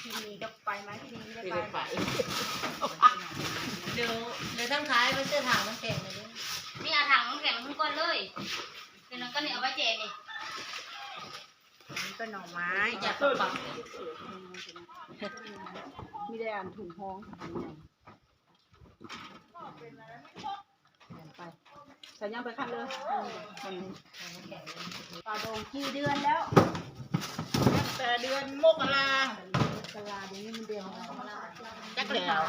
ที่นี่ก็ไปไหมที่นี่ไม่ไม่ได้ได้ไปไปเดี๋ยวเดี๋ยวทั้งท้ายไปเสื้อถังมันแข็งเลยดินี่เอาถังน้ำแข็งขึ้นก่อนเลยเป็นนั้นก็นี่เอาไว้เจนี่อันนี้ก็หน่อไม้จับกระเป๋าไม่ได้อ่านถุงห้องไป ใส่ย่างไปคันเลยปลาโดงกี่เดือนแล้วแต่เดือนมกราตลาดเดี๋ยวนี้มันเดือนอะไรจักแล้ว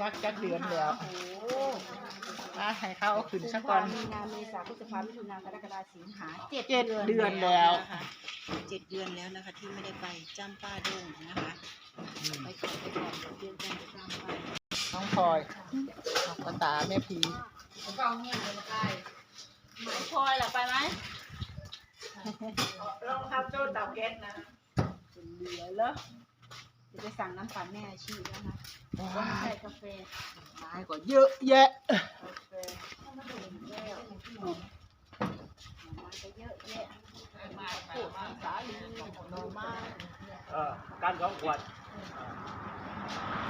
จักจักเดือนแล้วโอ้โหมาให้เขาเอาขึ้นซะก่อนมีนาเมษาพฤษภามิถุนากรกฎาสิงหาเจ็ดเจ็ดเดือนแล้วนะคะเจ็ดเดือนแล้วนะคะ ที่ไม่ได้ไปจำปาดงนะคะไปก่อนไปก่อนเดือนกันจำปา น้องพลอยน้องกระตาแม่พีผมก็เอาเงี้ยเลยมาใกล้หมายพลอยล่ะไปไหมลองทำโจ้เตาแก๊สนะเหลือแล้วจะไปสั่งน้ำปั่นแม่อาชีพแล้วนะใส่กาแฟไม้ก็เยอะแยะกาแฟมาดื่มแก้วมาก็เยอะแยะมาปวดสาลีหน่อไม้เออการสองขวดไม่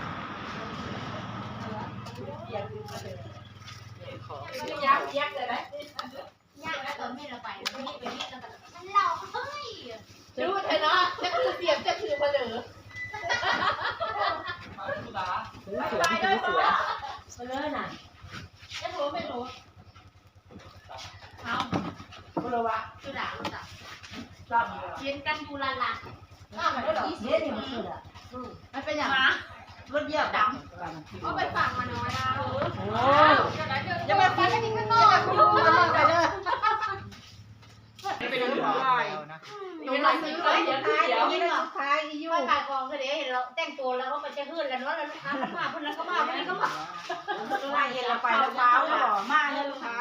ยักยักเลยนะยากแล้วตอนไม่เราไปไปนี่ไปนี่แล้วก็มันเราเฮ้ยดูเถอเนาะจะคือเสียบจะคือมาเหลือถือเสือถือเสือมาเลยน่ะจะรู้ไม่รู้เอาก็เลยว่าคือด่าลูด่าเยเขียนกันกูละละข้ามมาได้หรอเย็นนี่มันคืออะมันเป็นอย่าง รถเหยียบดังเอาไปฝากมาน้อยนะโอ้จะไปฟังกันอีกข้างนอกคุณลุงกันไปเด้อไปเดินทางแล้วนะหนูมาซื้อเลยเดี๋ยวเดี๋ยวนี่สุดท้ายอียูไปขายของก็เดี๋ยวเห็นเราแต่งตัวแล้วก็มันจะขึ้นแล้วเนาะแล้วลูกค้าก็มาคนนั้นก็มาคนนี้ก็มามาเย็นเราไปแล้วเช้าหล่อมากเลยลูกค้า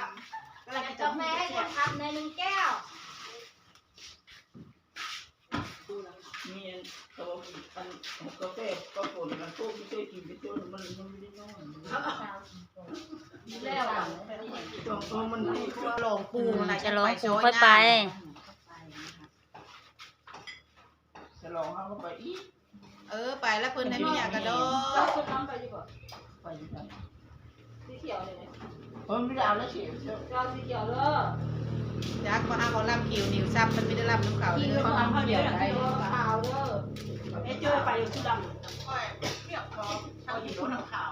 อยากกาแฟให้คนทำในหนึ่งแก้ว มีเขาบอกมันกาแฟก็ผลมันตู้ไม่ใช่กินไปจนมันมันไม่ได้นอน แล้วอะ ตรงตรงมันให้เขาลองปูนะจะร้องปูค่อยไป จะลองเขาก็ไปอีกเออไปแล้วเพิ่นได้มีอยากกระโดเราดคุณน้ำไปดีกว่าไปอีกแล้วสีเขียวเลยเนี่ยเพิ่มไม่ได้เอาแล้วเสียเสียเราสีเขียวเลยยักษ์มาห้าเขาล่ำคิวนิวซับมันไม่ได้ล่ำน้ำเขากินเลเลยยเขาทำข้าวเดียวได้ขาวเด้อเอ๊ะเจอไปอยู่ที่ดำเรียบร้อยเขาอยู่รถน้ำขาว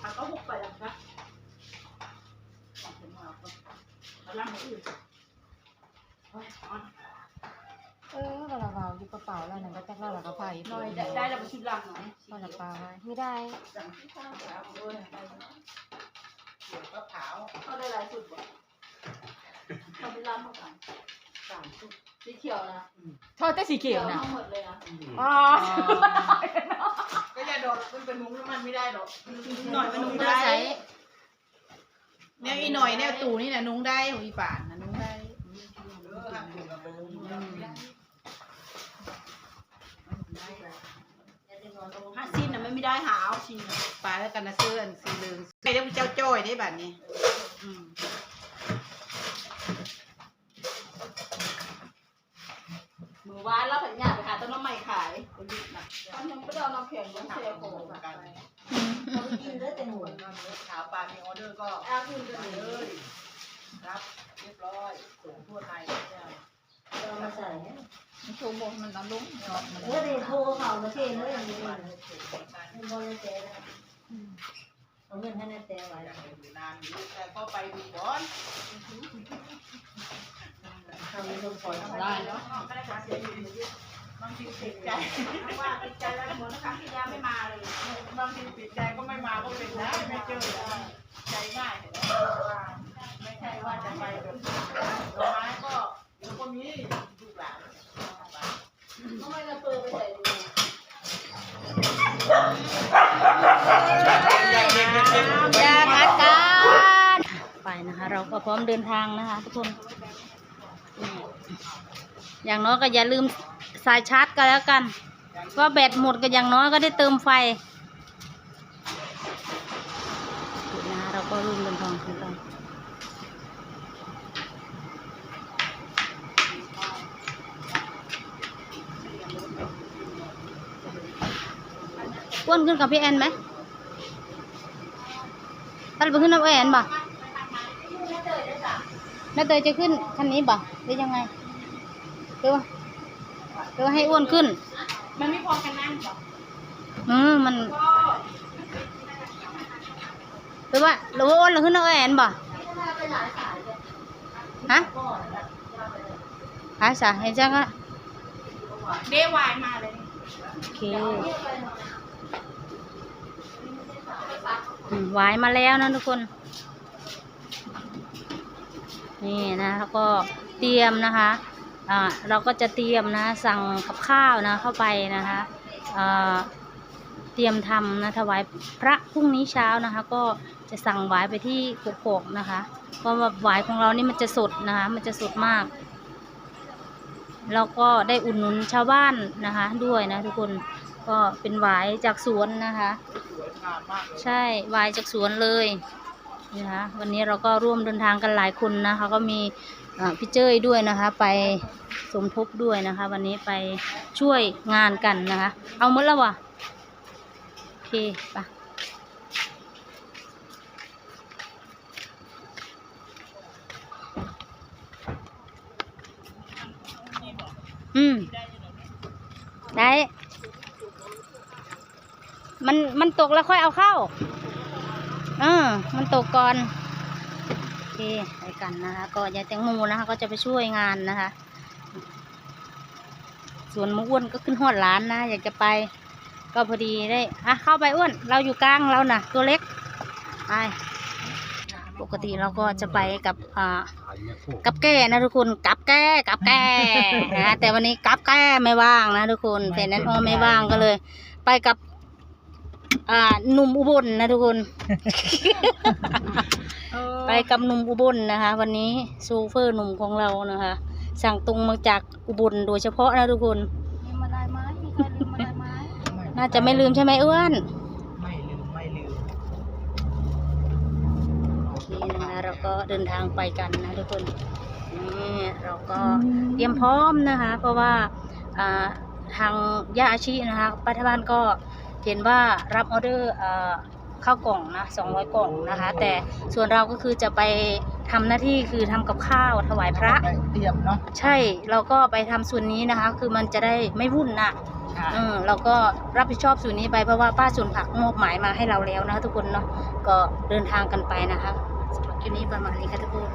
ทางเขาบุกไปแล้วนะ เอาล่างมาอื่นเออเวลาเราอยู่กระเป๋าแล้วนั่นก็จักเราแล้วก็ไผ่หน่อยได้ได้แล้วไปชุดดำหน่อยก็ละปลาไว้ไม่ได้สั่งที่ข้าวขาวเออไปเดี๋ยวก็ขาวเขาได้หลายสุดบ่เขาไปร้านเขาสั่งสามสุดสีเขียวนะทอดแต่สีเขียวนะทั้งหมดเลยนะอ๋อก็จะโดดมันเป็นมุ้งแล้วมันไม่ได้หรอกหน่อยมันนุ่มได้ ได้เนี่ยอีหน่อยเนี่ยตู่นี่นะนุ้งได้ของอีป่านนะนุ้งได้ห้าสิ้นน่ะไม่ได้หาเอาชิ้นปลาแล้วกันนะเสื้ออันสีเหลืองใครได้เจ้าจ้อยได้บัดนี้อืมมือวานแล้วผันยาไปขาต้นน้ำใหม่ขายคนยุคน่ะตอนยังไม่ได้เอาน้ำแข็งยังเสียโขกไป กินได้แต่หัวดนะขาวปลามีออเดอร์ก็เอาคืนกันเลเลยยรับเรียบร้อยส่งทั่วไทยเนี่ยเรามาใส่มันโชว์หมดมันน้ำลุ้งเนาะมันเมื่อเด็กโทรเขามาเทเลยอย่างนี้เลยเป็นบริเตะเอาเงินให้นาเตไว้อยากไปอยู่นานอยู่แต่ก็ไปดูก่อนทำเป็นลมปล่อยได้เนาะไม่ได้ขาเสียอยู่เยอะ บางทีติดใจว่าติดใจแล้วเหมือนครั้งที่แล้วไม่มาเลยบางทีติดใจก็ไม่มาก็เป็นได้ไม่เจอใจง่ายไม่ใช่ว่าจะไปแบบดอกไม้ก็เดี๋ยวก็มีลูกหลานทำไมเราเปิดไปใส่ดูอย่ากัดกันไปนะคะ เราก็พร้อมเดินทางนะคะทุกคน อย่างน้อยก็อย่าลืม สายชาร์จก็แล้วกันว่าแบตหมดก็อย่างน้อยก็ได้เติมไฟนะเราก็รุ่มเป็นทองขึ้นไปอ้วนขึ้นกับพี่แอนไหมตัดไปขึ้นกับแอนบ่แม่เตยจะขึ้นคันนี้บ่หรือยังไงหรือว หรือว่าให้อ้วนขึ้น มันไม่พอกันนั่งหรออืมมันหรือว่าหรือว่าอ้วนหรือขึ้นน้ำแอนบ่ฮะหาสาเห็นจังอะเดวายมาเลยโอเคอืมหวายมาแล้วนะทุกคน นี่นะแล้วก็เตรียมนะคะอ่า เราก็จะเตรียมนะสั่งกับข้าวนะเข้าไปนะคะเตรียมทำนะถวายพระพรุ่งนี้เช้านะคะ ก็จะสั่งหวายไปที่กกกนะคะเพราะว่าหวายของเรานี่มันจะสดนะคะ มันจะสดมากแล้วก็ได้อุดหนุนชาวบ้านนะคะ ด้วยนะทุกคนก็เป็นหวายจากสวนนะคะ ใช่หวายจากสวนเลยนะคะวันนี้เราก็ร่วมเดินทางกันหลายคนนะคะก็มี พี่เจ้ยด้วยนะคะ ไปสมทบด้วยนะคะ วันนี้ไปช่วยงานกันนะคะ เอาหมดแล้ววะโอเคไปะอืมได้มันมันตกแล้วค่อยเอาเข้า เออ มันตกก่อน เคไปกันนะคะ ก็ยายแตงโมนะคะ ก็จะไปช่วยงานนะคะ ส่วนมุอ้วนก็ขึ้นหอดร้านนะ อยากจะไป ก็พอดีได้อะเข้าไปอ้วน เราอยู่กลางเราน่ะ ตัวเล็กไปปกติเราก็จะไปกับอ่ากับแก้นะทุกคนกับแก้กับแก้นะแต่วันนี้กับแก้ไม่ว่างนะทุกคนแต่นั้นอ้อไม่ว่างก็เลย ไปกับ อ่าหนุ่มอุบลนะทุกคน ไปกับหนุ่มอุบลนะคะ วันนี้โซเฟอร์หนุ่มของเรานะคะ สั่งตรงมาจากอุบลโดยเฉพาะนะทุกคน ลืมมาได้ไหมมีใครลืมมาได้ไหมน่าจะไม่ลืมใช่ไหมอ้วนไม่ลืมไม่ลืมโอเคนะคะเราก็เดินทางไปกันนะทุกคนนี่เราก็เตรียมพร้อมนะคะ เพราะว่าอ่าทางย่าอาชีนะคะปัทบ้านก็เห็นว่ารับออเดอร์อ่าข้าวกล่องนะ200 กล่องนะคะ แต่ส่วนเราก็คือจะไปทำหน้าที่คือทำกับข้าวถวายพระไปเตรียมเนาะใช่เราก็ไปทำส่วนนี้นะคะ คือมันจะได้ไม่วุ่นนะค่ะเออเราก็รับผิดชอบส่วนนี้ไปเพราะว่าป้าส่วนผักมอบหมายมาให้เราแล้วนะคะทุกคนเนาะก็เดินทางกันไปนะคะสำหรับคลิปนี้ประมาณนี้ค่ะทุกคน